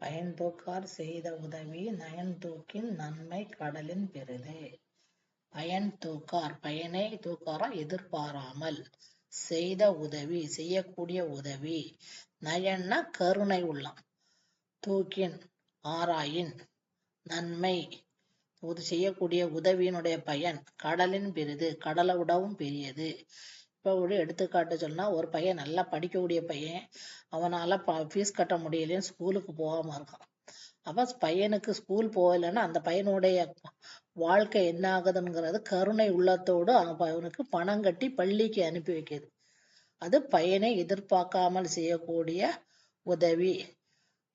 பயன்தூக்கார் செய்த உதவி நயன்தூக்கின் நன்மை கடலின் பெரிது. பயன்தூக்கார் பயனை தூக்காரா எதிர்பாராமல் செய்த உதவி செய்யக்கூடிய உதவி நயன்னா கருணை உள்ளம் தூக்கின் ஆராயின் நன்மை செய்யக்கூடிய உதவியினுடைய பயன் கடலின் பெரிது கடலை விடவும் பெரியது இப்போ ஒரு எடுத்துக்காட்டு சொன்னா ஒரு பையன் நல்லா படிக்கக்கூடிய பையன் அவனால ஃபீஸ் கட்ட முடியலன்னு ஸ்கூலுக்கு போகாம இருக்கான். அப்ப பையனுக்கு ஸ்கூல் போகலைன்னா அந்த பையனுடைய வாழ்க்கை என்ன ஆகுதுங்கிறது கருணை உள்ளத்தோடு அவனுக்கு பணம் கட்டி பள்ளிக்கு அனுப்பி வைக்கிது. அது பையனை எதிர்பார்க்காமல் செய்யக்கூடிய உதவி.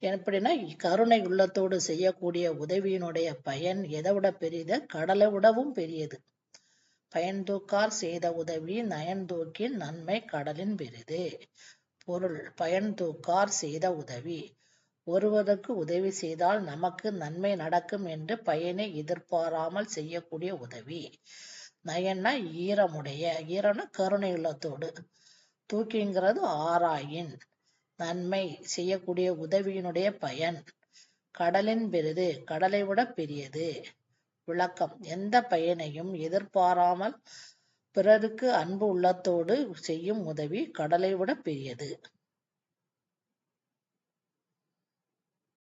எப்படின்னா கருணை உள்ளத்தோடு செய்யக்கூடிய உதவியினுடைய பயன் எதை விட பெரியது? கடலை விடவும் பெரியது. பயன்தூக்கார் செய்த உதவி நயன்தூக்கின் நன்மை கடலின் பெரிது பொருள் பயன்தூக்கார் செய்த உதவி. ஒருவருக்கு உதவி செய்தால் நமக்கு நன்மை நடக்கும் என்று பயனை எதிர்பாராமல் செய்யக்கூடிய உதவி. நயன்னா ஈரமுடைய ஈரம்னா கருணை உள்ளத்தோடு தூக்கிங்கிறது ஆராயின். நன்மை செய்யக்கூடிய உதவியினுடைய பயன் கடலின் பெரிது கடலை விட பெரியது. விளக்கம். எந்த பயனையும் எதிர்பாராமல் பிறருக்கு அன்பு உள்ளத்தோடு செய்யும் உதவி கடலை விட பெரியது.